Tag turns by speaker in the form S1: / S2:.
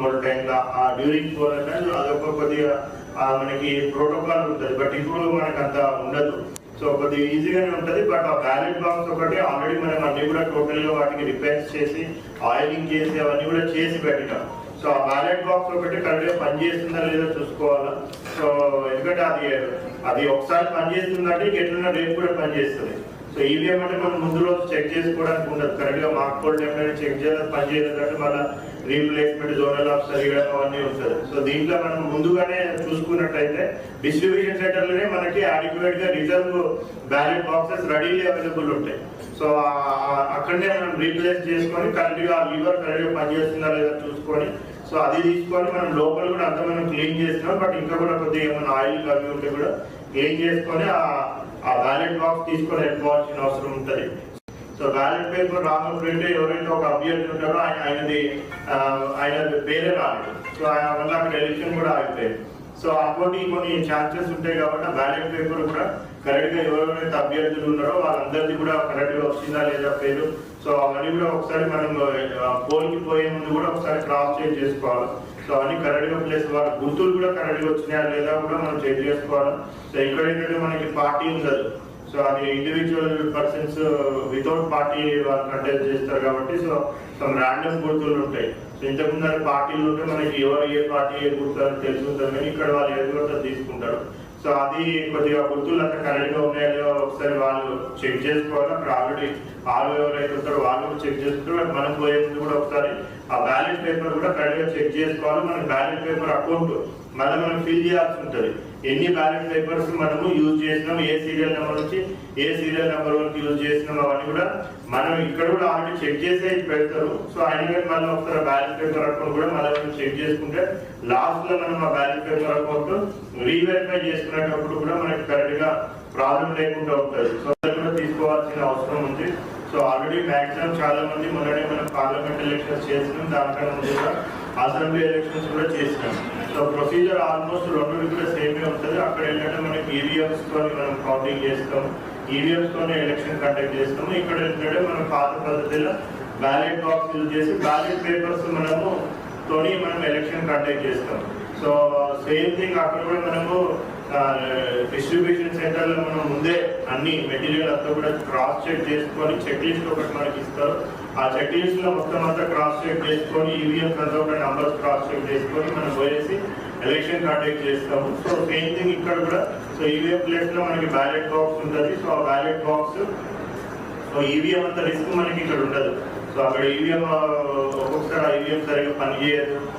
S1: మూడు టైంలో ఆ డ్యూరింగ్ ఫోర్ అనేది అదొక కొద్దిగా మనకి ప్రోటోకాల్ ఉంటుంది బట్ ఇప్పుడు మనకు అంత ఉండదు. సో కొద్దిగా ఈజీగానే ఉంటుంది బట్ ఆ బ్యాలెట్ బాక్స్ ఒకటి ఆల్రెడీ మనం అన్ని కూడా టోటల్గా వాటికి రిపేర్స్ చేసి ఆయిలింగ్ చేసి అవన్నీ కూడా చేసి పెట్టినాం. సో ఆ బ్యాలెట్ బాక్స్ ఒకటి కరెక్ట్గా పనిచేస్తుందా లేదా చూసుకోవాలా. సో ఎందుకంటే అది అది ఒకసారి పనిచేస్తుందంటే ఎట్లున్నా రేపు కూడా పనిచేస్తుంది. సో ఈవీఎం అంటే మనం ముందులో చెక్ చేసుకోవడానికి ఉండదు. కరెక్ట్గా మార్క్ కోడ్ ఏమైనా చెక్ చేయాలి పని చేయలేదంటే మళ్ళీ రీప్లేస్మెంట్ జోనల్ ఆఫ్ సరిగడం అవన్నీ ఉంటుంది. సో దీంట్లో మనం ముందుగానే చూసుకున్నట్టయితే డిస్ట్రిబ్యూషన్ సెంటర్లోనే మనకి అడిక్యువేట్గా reserve ballot boxes readily available ఉంటాయి. సో అక్కడనే మనం రీప్లేస్ చేసుకొని కరెక్ట్గా లివర్ కరెక్ట్గా పనిచేస్తుందా లేదా చూసుకొని సో అది తీసుకొని మనం లోపల కూడా అంతా మనం క్లీన్ చేస్తున్నాం. బట్ ఇంకా కూడా కొద్దిగా ఏమైనా ఆయిల్ అవి ఉంటే కూడా క్లీన్ చేసుకొని ఆ బ్యాలెట్ బాక్స్ తీసుకొని వెళ్ళిపోవాల్సిన అవసరం ఉంటుంది. సో బ్యాలెట్ పేపర్ రాకపోతే ఎవరైతే ఒక అభ్యర్థి ఉంటారో ఆయన ఆయనది ఆయన పేరే రాలేదు. సో ఆయన వల్ల అక్కడ ఎలక్షన్ కూడా ఆగిపోయింది. సో అటువంటి కొన్ని ఛాన్సెస్ ఉంటాయి కాబట్టి బ్యాలెట్ పేపర్ కూడా కరెక్ట్గా ఎవరెవరైతే అభ్యర్థులు ఉన్నారో వాళ్ళందరిది కూడా కరెక్ట్గా వచ్చిందా లేదా పేరు? సో అవన్నీ కూడా ఒకసారి మనం పోల్కి పోయే ముందు కూడా ఒకసారి క్రాస్ చెక్ చేసుకోవాలి. సో అవన్నీ కరెక్ట్గా ప్లేస్ వాళ్ళ గుర్తులు కూడా కరెక్ట్గా వచ్చినాయా లేదా కూడా మనం చెక్ చేసుకోవాలి. సో ఇక్కడ ఏంటంటే మనకి పార్టీ ఉండదు సో అది ఇండివిజువల్ పర్సన్స్ వితౌట్ పార్టీ వాళ్ళు కంటెస్ట్ చేస్తారు కాబట్టి సో సమ్ ర్యాండమ్ గుర్తులు ఉంటాయి. సో ఇంతకుముందు పార్టీలు ఉంటే మనకి ఎవరు ఏ పార్టీ ఏ గుర్తు అని తెలుసుకుంటారు కానీ ఇక్కడ వాళ్ళు ఏ గుర్తు తీసుకుంటారు. సో అది కొద్దిగా గుర్తులు అంతా కరెక్ట్గా ఉన్నాయో లేదో ఒకసారి వాళ్ళు చెక్ చేసుకోవాలి. అక్కడ ఆల్రెడీ ఆరు ఎవరైతే ఉంటారో వాళ్ళు కూడా చెక్ చేసుకుంటారు. మనం పోయే ముందు కూడా ఒకసారి ఆ బ్యాలెట్ పేపర్ కూడా కరెక్ట్గా చెక్ చేసుకోవాలి. మన బ్యాలెట్ పేపర్ అకౌంట్ మళ్ళీ మనం ఫిల్ చేయాల్సి ఉంటుంది. ఎన్ని బ్యాలెట్ పేపర్స్ మనము యూజ్ చేసినాం ఏ సీరియల్ నెంబర్ నుంచి ఏ సీరియల్ నెంబర్ వరకు యూజ్ చేసినాం అవన్నీ కూడా మనం ఇక్కడ కూడా ఆల్రెడీ చెక్ చేసే పెడతారు. సో ఆయన కానీ మళ్ళీ ఒకసారి బ్యాలెట్ పేపర్ అకౌంట్ కూడా మళ్ళీ మనం చెక్ చేసుకుంటే లాస్ట్లో మనం ఆ బ్యాలెట్ పేపర్ అకౌంట్ రీవెరిఫై చేసుకునేటప్పుడు కూడా మనకి కరెక్ట్గా ప్రాబ్లం లేకుండా ఉంటుంది. సో అది కూడా తీసుకోవాల్సిన అవసరం ఉంది. సో ఆల్రెడీ మాక్సిమం చాలా మంది మొన్ననే మనం పార్లమెంట్ ఎలక్షన్స్ చేసినాం. దానికన్నా ముందుగా అసెంబ్లీ ఎలక్షన్స్ కూడా చేసినాం. సో ప్రొసీజర్ ఆల్మోస్ట్ రెండు కూడా సేమే ఉంటుంది. అక్కడ ఏంటంటే మనకి ఈవీఎంస్ తోని మనం కౌంటింగ్ చేస్తాం. ఈవీఎంస్ తోనే ఎలక్షన్ కండక్ట్ చేస్తాము. ఇక్కడ ఏంటంటే మనం పాత పద్ధతిలో బ్యాలెట్ బాక్స్ యూజ్ చేసి బ్యాలెట్ పేపర్స్ మనము తోని మనం ఎలక్షన్ కండక్ట్ చేస్తాం. సో సేమ్ థింగ్ అక్కడ కూడా మనము డిస్ట్రిబ్యూషన్ సెంటర్లో మనం ముందే అన్ని మెటీరియల్ అంతా కూడా క్రాస్ చెక్ చేసుకొని చెక్ లిస్ట్ ఒకటి మనకి ఇస్తారు. ఆ చెక్ లిస్ట్లో మొత్తం అంతా క్రాస్ చెక్ చేసుకొని ఈవీఎం అంతా కూడా నంబర్స్ క్రాస్ చెక్ చేసుకొని మనం పోయేసి ఎలక్షన్ కండక్ట్ చేస్తాము. సో సేమ్ థింగ్ ఇక్కడ కూడా. సో ఈవీఎం ప్లేస్లో మనకి బ్యాలెట్ బాక్స్ ఉంటుంది. సో ఆ బ్యాలెట్ బాక్స్ సో ఈవీఎం అంత రిస్క్ మనకి ఇక్కడ ఉండదు. సో అక్కడ ఈవీఎం ఒక్కొక్కసారి ఈవీఎం సరిగ్గా పనిచేయదు.